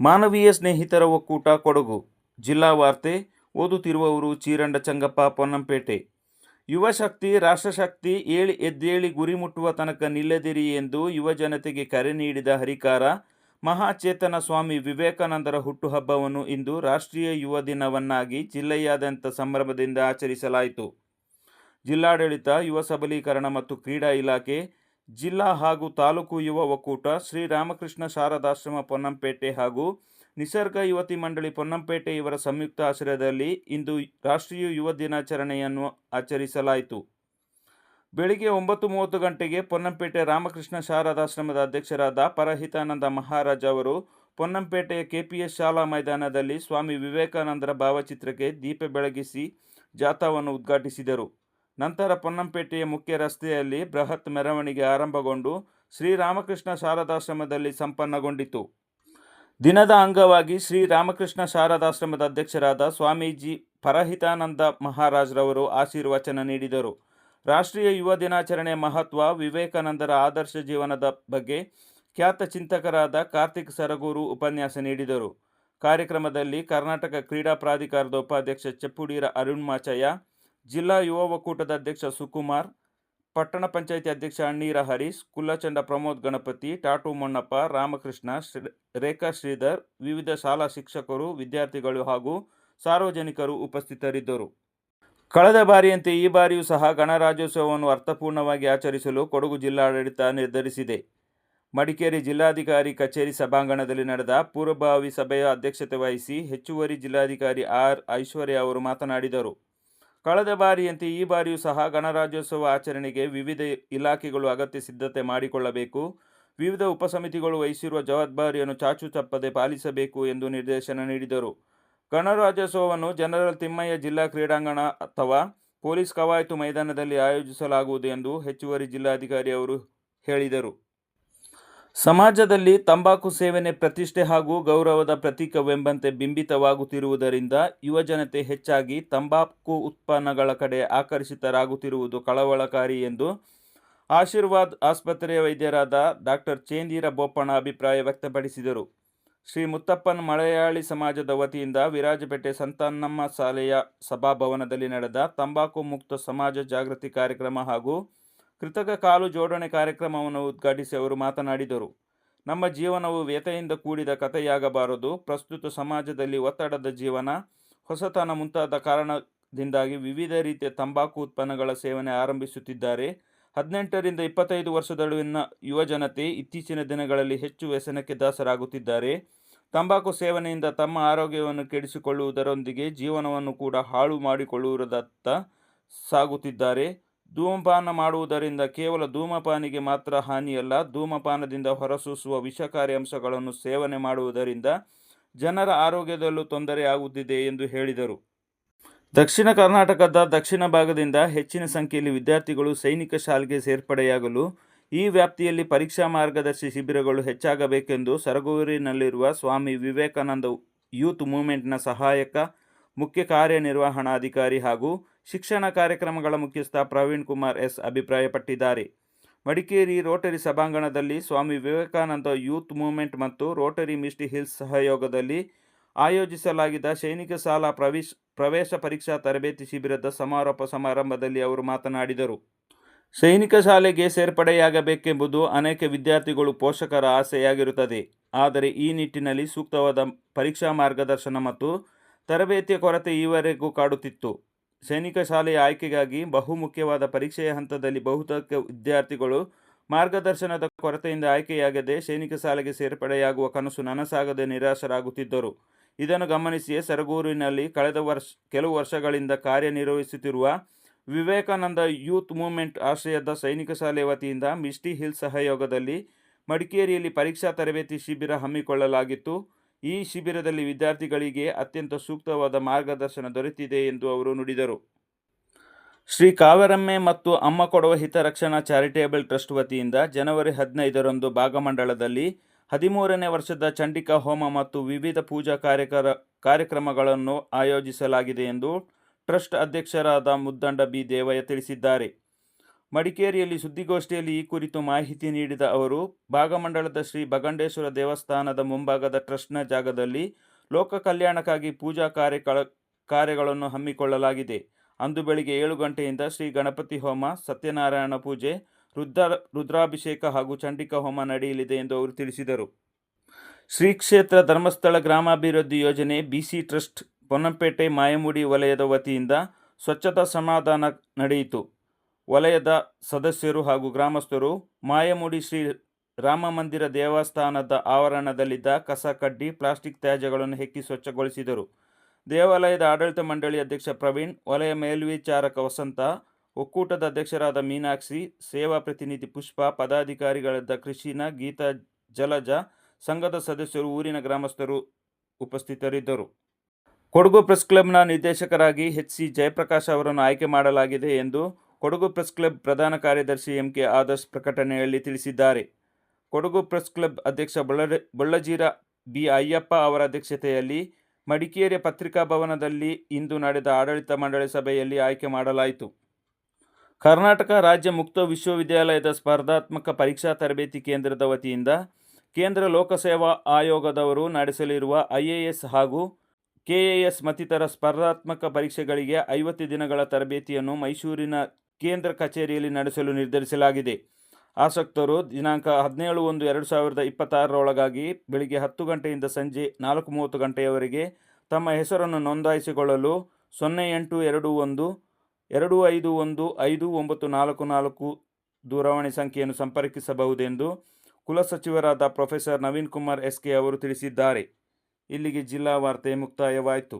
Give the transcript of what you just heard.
ಮಾನವೀಯ ಸ್ನೇಹಿತರ ಒಕ್ಕೂಟ ಕೊಡಗು. ಜಿಲ್ಲಾ ವಾರ್ತೆ, ಓದುತ್ತಿರುವವರು ಚೀರಂಡ ಚಂಗಪ್ಪ, ಪೊನ್ನಂಪೇಟೆ. ಯುವಶಕ್ತಿ ರಾಷ್ಟ್ರಶಕ್ತಿ ಏಳಿ ಎದ್ದೇಳಿ ಗುರಿ ಮುಟ್ಟುವ ತನಕ ನಿಲ್ಲದಿರಿ ಎಂದು ಯುವ ಜನತೆಗೆ ಕರೆ ನೀಡಿದ ಹರಿಕಾರ, ಮಹಾಚೇತನ ಸ್ವಾಮಿ ವಿವೇಕಾನಂದರ ಹುಟ್ಟುಹಬ್ಬವನ್ನು ಇಂದು ರಾಷ್ಟ್ರೀಯ ಯುವ ದಿನವನ್ನಾಗಿ ಜಿಲ್ಲೆಯಾದ್ಯಂತ ಸಂಭ್ರಮದಿಂದ ಆಚರಿಸಲಾಯಿತು. ಜಿಲ್ಲಾಡಳಿತ, ಯುವ ಸಬಲೀಕರಣ ಮತ್ತು ಕ್ರೀಡಾ ಇಲಾಖೆ ಜಿಲ್ಲಾ ಹಾಗೂ ತಾಲೂಕು ಯುವ ಒಕ್ಕೂಟ ಶ್ರೀರಾಮಕೃಷ್ಣ ಶಾರದಾಶ್ರಮ ಪೊನ್ನಂಪೇಟೆ ಹಾಗೂ ನಿಸರ್ಗ ಯುವತಿ ಮಂಡಳಿ ಪೊನ್ನಂಪೇಟೆ ಇವರ ಸಂಯುಕ್ತ ಆಶ್ರಯದಲ್ಲಿ ಇಂದು ರಾಷ್ಟ್ರೀಯ ಯುವ ದಿನಾಚರಣೆಯನ್ನು ಆಚರಿಸಲಾಯಿತು. ಬೆಳಿಗ್ಗೆ ಒಂಬತ್ತು ಮೂವತ್ತು ಗಂಟೆಗೆ ಪೊನ್ನಂಪೇಟೆ ರಾಮಕೃಷ್ಣ ಶಾರದಾಶ್ರಮದ ಅಧ್ಯಕ್ಷರಾದ ಪರಹಿತಾನಂದ ಮಹಾರಾಜ್ ಅವರು ಪೊನ್ನಂಪೇಟೆಯ ಕೆಪಿಎಸ್ ಶಾಲಾ ಮೈದಾನದಲ್ಲಿ ಸ್ವಾಮಿ ವಿವೇಕಾನಂದರ ಭಾವಚಿತ್ರಕ್ಕೆ ದೀಪ ಬೆಳಗಿಸಿ ಜಾಥಾವನ್ನು ಉದ್ಘಾಟಿಸಿದರು. ನಂತರ ಪೊನ್ನಂಪೇಟೆಯ ಮುಖ್ಯ ರಸ್ತೆಯಲ್ಲಿ ಬೃಹತ್ ಮೆರವಣಿಗೆ ಆರಂಭಗೊಂಡು ಶ್ರೀರಾಮಕೃಷ್ಣ ಶಾರದಾಶ್ರಮದಲ್ಲಿ ಸಂಪನ್ನಗೊಂಡಿತು. ದಿನದ ಅಂಗವಾಗಿ ಶ್ರೀರಾಮಕೃಷ್ಣ ಶಾರದಾಶ್ರಮದ ಅಧ್ಯಕ್ಷರಾದ ಸ್ವಾಮೀಜಿ ಪರಹಿತಾನಂದ ಮಹಾರಾಜ್ರವರು ಆಶೀರ್ವಚನ ನೀಡಿದರು. ರಾಷ್ಟ್ರೀಯ ಯುವ ದಿನಾಚರಣೆಯ ಮಹತ್ವ, ವಿವೇಕಾನಂದರ ಆದರ್ಶ ಜೀವನದ ಬಗ್ಗೆ ಖ್ಯಾತ ಚಿಂತಕರಾದ ಕಾರ್ತಿಕ್ ಸರಗೂರು ಉಪನ್ಯಾಸ ನೀಡಿದರು. ಕಾರ್ಯಕ್ರಮದಲ್ಲಿ ಕರ್ನಾಟಕ ಕ್ರೀಡಾ ಪ್ರಾಧಿಕಾರದ ಉಪಾಧ್ಯಕ್ಷ ಚಪ್ಪುಡೀರ ಅರುಣ್ ಮಾಚಯ್ಯ ಜಿಲ್ಲಾ ಯುವ ಒಕ್ಕೂಟದ ಅಧ್ಯಕ್ಷ ಸುಕುಮಾರ್, ಪಟ್ಟಣ ಪಂಚಾಯಿತಿ ಅಧ್ಯಕ್ಷ ಅಣ್ಣೀರ ಹರೀಶ್ ಕುಲ್ಲಚಂಡ ಪ್ರಮೋದ್ ಗಣಪತಿ, ಟಾಟು ಮೊಣ್ಣಪ್ಪ, ರಾಮಕೃಷ್ಣ ರೇಖಾ ಶ್ರೀಧರ್, ವಿವಿಧ ಶಾಲಾ ಶಿಕ್ಷಕರು, ವಿದ್ಯಾರ್ಥಿಗಳು ಹಾಗೂ ಸಾರ್ವಜನಿಕರು ಉಪಸ್ಥಿತರಿದ್ದರು. ಕಳೆದ ಬಾರಿಯಂತೆ ಈ ಬಾರಿಯೂ ಸಹ ಗಣರಾಜ್ಯೋತ್ಸವವನ್ನು ಅರ್ಥಪೂರ್ಣವಾಗಿ ಆಚರಿಸಲು ಕೊಡಗು ಜಿಲ್ಲಾಡಳಿತ ನಿರ್ಧರಿಸಿದೆ. ಮಡಿಕೇರಿ ಜಿಲ್ಲಾಧಿಕಾರಿ ಕಚೇರಿ ಸಭಾಂಗಣದಲ್ಲಿ ನಡೆದ ಪೂರ್ವಭಾವಿ ಸಭೆಯ ಅಧ್ಯಕ್ಷತೆ ವಹಿಸಿ ಹೆಚ್ಚುವರಿ ಜಿಲ್ಲಾಧಿಕಾರಿ ಆರ್ ಐಶ್ವರ್ಯ ಅವರು ಮಾತನಾಡಿದರು. ಕಳೆದ ಬಾರಿಯಂತೆ ಈ ಬಾರಿಯೂ ಸಹ ಗಣರಾಜ್ಯೋತ್ಸವ ಆಚರಣೆಗೆ ವಿವಿಧ ಇಲಾಖೆಗಳು ಅಗತ್ಯ ಸಿದ್ಧತೆ ಮಾಡಿಕೊಳ್ಳಬೇಕು. ವಿವಿಧ ಉಪಸಮಿತಿಗಳು ವಹಿಸಿರುವ ಜವಾಬ್ದಾರಿಯನ್ನು ಚಾಚು ತಪ್ಪದೆ ಪಾಲಿಸಬೇಕು ಎಂದು ನಿರ್ದೇಶನ ನೀಡಿದರು. ಗಣರಾಜ್ಯೋತ್ಸವವನ್ನು ಜನರಲ್ ತಿಮ್ಮಯ್ಯ ಜಿಲ್ಲಾ ಕ್ರೀಡಾಂಗಣ ಅಥವಾ ಪೊಲೀಸ್ ಕವಾಯತು ಮೈದಾನದಲ್ಲಿ ಆಯೋಜಿಸಲಾಗುವುದು ಎಂದು ಹೆಚ್ಚುವರಿ ಜಿಲ್ಲಾಧಿಕಾರಿ ಅವರು ಹೇಳಿದರು. ಸಮಾಜದಲ್ಲಿ ತಂಬಾಕು ಸೇವನೆ ಪ್ರತಿಷ್ಠೆ ಹಾಗೂ ಗೌರವದ ಪ್ರತೀಕವೆಂಬಂತೆ ಬಿಂಬಿತವಾಗುತ್ತಿರುವುದರಿಂದ ಯುವಜನತೆ ಹೆಚ್ಚಾಗಿ ತಂಬಾಕು ಉತ್ಪನ್ನಗಳ ಕಡೆ ಆಕರ್ಷಿತರಾಗುತ್ತಿರುವುದು ಕಳವಳಕಾರಿ ಎಂದು ಆಶೀರ್ವಾದ್ ಆಸ್ಪತ್ರೆಯ ವೈದ್ಯರಾದ ಡಾಕ್ಟರ್ ಚೇಂದೀರ ಬೋಪಣ್ಣ ಅಭಿಪ್ರಾಯ ವ್ಯಕ್ತಪಡಿಸಿದರು. ಶ್ರೀ ಮುತ್ತಪ್ಪನ್ ಮಲಯಾಳಿ ಸಮಾಜದ ವತಿಯಿಂದ ವಿರಾಜಪೇಟೆ ಸಂತಾನಮ್ಮ ಶಾಲೆಯ ಸಭಾಭವನದಲ್ಲಿ ನಡೆದ ತಂಬಾಕು ಮುಕ್ತ ಸಮಾಜ ಜಾಗೃತಿ ಕಾರ್ಯಕ್ರಮ ಹಾಗೂ ಕೃತಕ ಕಾಲು ಜೋಡಣೆ ಕಾರ್ಯಕ್ರಮವನ್ನು ಉದ್ಘಾಟಿಸಿ ಅವರು ಮಾತನಾಡಿದರು. ನಮ್ಮ ಜೀವನವು ವ್ಯಥೆಯಿಂದ ಕೂಡಿದ ಕಥೆಯಾಗಬಾರದು. ಪ್ರಸ್ತುತ ಸಮಾಜದಲ್ಲಿ ಒತ್ತಡದ ಜೀವನ, ಹೊಸತನ ಮುಂತಾದ ಕಾರಣದಿಂದಾಗಿ ವಿವಿಧ ರೀತಿಯ ತಂಬಾಕು ಉತ್ಪನ್ನಗಳ ಸೇವನೆ ಆರಂಭಿಸುತ್ತಿದ್ದಾರೆ. ಹದಿನೆಂಟರಿಂದ ಇಪ್ಪತ್ತೈದು ವರ್ಷದೊಳಗಿನ ಯುವಜನತೆ ಇತ್ತೀಚಿನ ದಿನಗಳಲ್ಲಿ ಹೆಚ್ಚು ವ್ಯಸನಕ್ಕೆ ದಾಸರಾಗುತ್ತಿದ್ದಾರೆ. ತಂಬಾಕು ಸೇವನೆಯಿಂದ ತಮ್ಮ ಆರೋಗ್ಯವನ್ನು ಕೆಡಿಸಿಕೊಳ್ಳುವುದರೊಂದಿಗೆ ಜೀವನವನ್ನು ಕೂಡ ಹಾಳು ಮಾಡಿಕೊಳ್ಳುವುದತ್ತ ಸಾಗುತ್ತಿದ್ದಾರೆ. ಧೂಮಪಾನ ಮಾಡುವುದರಿಂದ ಕೇವಲ ಧೂಮಪಾನಿಗೆ ಮಾತ್ರ ಹಾನಿಯಲ್ಲ, ಧೂಮಪಾನದಿಂದ ಹೊರಸೂಸುವ ವಿಷಕಾರಿ ಅಂಶಗಳನ್ನು ಸೇವನೆ ಮಾಡುವುದರಿಂದ ಜನರ ಆರೋಗ್ಯದಲ್ಲೂ ತೊಂದರೆಯಾಗುತ್ತಿದೆ ಎಂದು ಹೇಳಿದರು. ದಕ್ಷಿಣ ಕರ್ನಾಟಕದ ದಕ್ಷಿಣ ಭಾಗದಿಂದ ಹೆಚ್ಚಿನ ಸಂಖ್ಯೆಯಲ್ಲಿ ವಿದ್ಯಾರ್ಥಿಗಳು ಸೈನಿಕ ಶಾಲೆಗೆ ಸೇರ್ಪಡೆಯಾಗಲು ಈ ವ್ಯಾಪ್ತಿಯಲ್ಲಿ ಪರೀಕ್ಷಾ ಮಾರ್ಗದರ್ಶಿ ಶಿಬಿರಗಳು ಹೆಚ್ಚಾಗಬೇಕೆಂದು ಸರಗೂರಿನಲ್ಲಿರುವ ಸ್ವಾಮಿ ವಿವೇಕಾನಂದ ಯೂತ್ ಮೂವ್ಮೆಂಟ್ನ ಸಹಾಯಕ ಮುಖ್ಯ ಕಾರ್ಯನಿರ್ವಹಣಾಧಿಕಾರಿ ಹಾಗೂ ಶಿಕ್ಷಣ ಕಾರ್ಯಕ್ರಮಗಳ ಮುಖ್ಯಸ್ಥ ಪ್ರವೀಣ್ ಕುಮಾರ್ ಎಸ್ ಅಭಿಪ್ರಾಯಪಟ್ಟಿದ್ದಾರೆ. ಮಡಿಕೇರಿ ರೋಟರಿ ಸಭಾಂಗಣದಲ್ಲಿ ಸ್ವಾಮಿ ವಿವೇಕಾನಂದ ಯೂತ್ ಮೂವ್ಮೆಂಟ್ ಮತ್ತು ರೋಟರಿ ಮಿಸ್ಟಿ ಹಿಲ್ಸ್ ಸಹಯೋಗದಲ್ಲಿ ಆಯೋಜಿಸಲಾಗಿದ್ದ ಸೈನಿಕ ಶಾಲಾ ಪ್ರವೇಶ ಪ್ರವೇಶ ಪರೀಕ್ಷಾ ತರಬೇತಿ ಶಿಬಿರದ ಸಮಾರೋಪ ಸಮಾರಂಭದಲ್ಲಿ ಅವರು ಮಾತನಾಡಿದರು. ಸೈನಿಕ ಶಾಲೆಗೆ ಸೇರ್ಪಡೆಯಾಗಬೇಕೆಂಬುದು ಅನೇಕ ವಿದ್ಯಾರ್ಥಿಗಳು ಪೋಷಕರ ಆಸೆಯಾಗಿರುತ್ತದೆ. ಆದರೆ ಈ ನಿಟ್ಟಿನಲ್ಲಿ ಸೂಕ್ತವಾದ ಪರೀಕ್ಷಾ ಮಾರ್ಗದರ್ಶನ ಮತ್ತು ತರಬೇತಿಯ ಕೊರತೆ ಈವರೆಗೂ ಕಾಡುತ್ತಿತ್ತು. ಸೈನಿಕ ಶಾಲೆಯ ಆಯ್ಕೆಗಾಗಿ ಬಹುಮುಖ್ಯವಾದ ಪರೀಕ್ಷೆಯ ಹಂತದಲ್ಲಿ ಬಹುತೇಕ ವಿದ್ಯಾರ್ಥಿಗಳು ಮಾರ್ಗದರ್ಶನದ ಕೊರತೆಯಿಂದ ಆಯ್ಕೆಯಾಗದೆ ಸೈನಿಕ ಶಾಲೆಗೆ ಸೇರ್ಪಡೆಯಾಗುವ ಕನಸು ನನಸಾಗದೆ ನಿರಾಶರಾಗುತ್ತಿದ್ದರು. ಇದನ್ನು ಗಮನಿಸಿ ಸರಗೂರಿನಲ್ಲಿ ಕಳೆದ ವರ್ಷ, ಕೆಲವು ವರ್ಷಗಳಿಂದ ಕಾರ್ಯನಿರ್ವಹಿಸುತ್ತಿರುವ ವಿವೇಕಾನಂದ ಯೂತ್ ಮೂವ್ಮೆಂಟ್ ಆಶ್ರಯದ ಸೈನಿಕ ಶಾಲೆ ವತಿಯಿಂದ ಮಿಸ್ಟಿ ಹಿಲ್ ಸಹಯೋಗದಲ್ಲಿ ಮಡಿಕೇರಿಯಲ್ಲಿ ಪರೀಕ್ಷಾ ತರಬೇತಿ ಶಿಬಿರ ಹಮ್ಮಿಕೊಳ್ಳಲಾಗಿತ್ತು. ಈ ಶಿಬಿರದಲ್ಲಿ ವಿದ್ಯಾರ್ಥಿಗಳಿಗೆ ಅತ್ಯಂತ ಸೂಕ್ತವಾದ ಮಾರ್ಗದರ್ಶನ ದೊರೆತಿದೆ ಎಂದು ಅವರು ನುಡಿದರು. ಶ್ರೀ ಕಾವರಮ್ಮೆ ಮತ್ತು ಅಮ್ಮ ಕೊಡುವ ಹಿತರಕ್ಷಣಾ ಚಾರಿಟೇಬಲ್ ಟ್ರಸ್ಟ್ ವತಿಯಿಂದ ಜನವರಿ ಹದಿನೈದರಂದು ಭಾಗಮಂಡಲದಲ್ಲಿ ಹದಿಮೂರನೇ ವರ್ಷದ ಚಂಡಿಕಾ ಹೋಮ ಮತ್ತು ವಿವಿಧ ಪೂಜಾ ಕಾರ್ಯಕರ, ಕಾರ್ಯಕ್ರಮಗಳನ್ನು ಆಯೋಜಿಸಲಾಗಿದೆ ಎಂದು ಟ್ರಸ್ಟ್ ಅಧ್ಯಕ್ಷರಾದ ಮುದ್ದಂಡ ಬಿ ದೇವಯ್ಯ ತಿಳಿಸಿದ್ದಾರೆ. ಮಡಿಕೇರಿಯಲ್ಲಿ ಸುದ್ದಿಗೋಷ್ಠಿಯಲ್ಲಿ ಈ ಕುರಿತು ಮಾಹಿತಿ ನೀಡಿದ ಅವರು, ಭಾಗಮಂಡಲದ ಶ್ರೀ ಬಗಂಡೇಶ್ವರ ದೇವಸ್ಥಾನದ ಮುಂಭಾಗದ ಟ್ರಸ್ಟ್ನ ಜಾಗದಲ್ಲಿ ಲೋಕ ಕಲ್ಯಾಣಕ್ಕಾಗಿ ಪೂಜಾ ಕಾರ್ಯ ಕಾರ್ಯಗಳನ್ನು ಹಮ್ಮಿಕೊಳ್ಳಲಾಗಿದೆ. ಅಂದು ಬೆಳಿಗ್ಗೆ ಏಳು ಗಂಟೆಯಿಂದ ಶ್ರೀ ಗಣಪತಿ ಹೋಮ, ಸತ್ಯನಾರಾಯಣ ಪೂಜೆ, ರುದ್ರ, ರುದ್ರಾಭಿಷೇಕ ಹಾಗೂ ಚಂಡಿಕಾ ಹೋಮ ನಡೆಯಲಿದೆ ಎಂದು ಅವರು ತಿಳಿಸಿದರು. ಶ್ರೀ ಕ್ಷೇತ್ರ ಧರ್ಮಸ್ಥಳ ಗ್ರಾಮಾಭಿವೃದ್ಧಿ ಯೋಜನೆ ಬಿಸಿ ಟ್ರಸ್ಟ್, ಪೊನ್ನಂಪೇಟೆ, ಮಾಯಮುಡಿ ವಲಯದ ವತಿಯಿಂದ ಸ್ವಚ್ಛತಾ ಸಮಾಧಾನ ನಡೆಯಿತು. ವಲಯದ ಸದಸ್ಯರು ಹಾಗೂ ಗ್ರಾಮಸ್ಥರು ಮಾಯಮುಡಿ ಶ್ರೀ ರಾಮ ಮಂದಿರ ದೇವಸ್ಥಾನದ ಆವರಣದಲ್ಲಿದ್ದ ಕಸ ಕಡ್ಡಿ, ಪ್ಲಾಸ್ಟಿಕ್ ತ್ಯಾಜ್ಯಗಳನ್ನು ಹೆಕ್ಕಿ ಸ್ವಚ್ಛಗೊಳಿಸಿದರು. ದೇವಾಲಯದ ಆಡಳಿತ ಮಂಡಳಿ ಅಧ್ಯಕ್ಷ ಪ್ರವೀಣ್, ವಲಯ ಮೇಲ್ವಿಚಾರಕ ವಸಂತ, ಒಕ್ಕೂಟದ ಅಧ್ಯಕ್ಷರಾದ ಮೀನಾಕ್ಷಿ, ಸೇವಾ ಪ್ರತಿನಿಧಿ ಪುಷ್ಪ, ಪದಾಧಿಕಾರಿಗಳಾದ ಕೃಷಿನ, ಗೀತಾ ಜಲಜ, ಸಂಘದ ಸದಸ್ಯರು, ಊರಿನ ಗ್ರಾಮಸ್ಥರು ಉಪಸ್ಥಿತರಿದ್ದರು. ಕೊಡಗು ಪ್ರೆಸ್ ಕ್ಲಬ್ನ ನಿರ್ದೇಶಕರಾಗಿ ಎಚ್ ಸಿ ಜಯಪ್ರಕಾಶ್ ಅವರನ್ನು ಆಯ್ಕೆ ಮಾಡಲಾಗಿದೆ ಎಂದು ಕೊಡಗು ಪ್ರೆಸ್ ಕ್ಲಬ್ ಪ್ರಧಾನ ಕಾರ್ಯದರ್ಶಿ ಎಂ ಕೆ ಆದರ್ಶ್ ಪ್ರಕಟಣೆಯಲ್ಲಿ ತಿಳಿಸಿದ್ದಾರೆ. ಕೊಡಗು ಪ್ರೆಸ್ ಕ್ಲಬ್ ಅಧ್ಯಕ್ಷ ಬೊಳ್ಳ ಬೊಳ್ಳಜೀರ ಬಿ ಅಯ್ಯಪ್ಪ ಅವರ ಅಧ್ಯಕ್ಷತೆಯಲ್ಲಿ ಮಡಿಕೇರಿ ಪತ್ರಿಕಾ ಭವನದಲ್ಲಿ ಇಂದು ನಡೆದ ಆಡಳಿತ ಮಂಡಳಿ ಸಭೆಯಲ್ಲಿ ಆಯ್ಕೆ ಮಾಡಲಾಯಿತು. ಕರ್ನಾಟಕ ರಾಜ್ಯ ಮುಕ್ತ ವಿಶ್ವವಿದ್ಯಾಲಯದ ಸ್ಪರ್ಧಾತ್ಮಕ ಪರೀಕ್ಷಾ ತರಬೇತಿ ಕೇಂದ್ರದ ವತಿಯಿಂದ ಕೇಂದ್ರ ಲೋಕಸೇವಾ ಆಯೋಗದವರು ನಡೆಸಲಿರುವ ಐಎಎಸ್ ಹಾಗೂ ಕೆಎಎಸ್ ಮತ್ತಿತರ ಸ್ಪರ್ಧಾತ್ಮಕ ಪರೀಕ್ಷೆಗಳಿಗೆ ಐವತ್ತು ದಿನಗಳ ತರಬೇತಿಯನ್ನು ಮೈಸೂರಿನ ಕೇಂದ್ರ ಕಚೇರಿಯಲ್ಲಿ ನಡೆಸಲು ನಿರ್ಧರಿಸಲಾಗಿದೆ. ಆಸಕ್ತರು ದಿನಾಂಕ ಹದಿನೇಳು ಒಂದು ಎರಡು ಸಾವಿರದ ಇಪ್ಪತ್ತಾರರೊಳಗಾಗಿ ಬೆಳಿಗ್ಗೆ ಹತ್ತು ಗಂಟೆಯಿಂದ ಸಂಜೆ ನಾಲ್ಕು ಮೂವತ್ತು ಗಂಟೆಯವರೆಗೆ ತಮ್ಮ ಹೆಸರನ್ನು ನೋಂದಾಯಿಸಿಕೊಳ್ಳಲು ಸೊನ್ನೆ ಎಂಟು ಎರಡು ಒಂದು ಎರಡು ಐದು ಒಂದು ಐದು ಒಂಬತ್ತು ನಾಲ್ಕು ನಾಲ್ಕು ದೂರವಾಣಿ ಸಂಖ್ಯೆಯನ್ನು ಸಂಪರ್ಕಿಸಬಹುದೆಂದು ಕುಲಸಚಿವರಾದ professor Naveen Kumar S K ಅವರು ತಿಳಿಸಿದ್ದಾರೆ. ಇಲ್ಲಿಗೆ ಜಿಲ್ಲಾ ವಾರ್ತೆ ಮುಕ್ತಾಯವಾಯಿತು.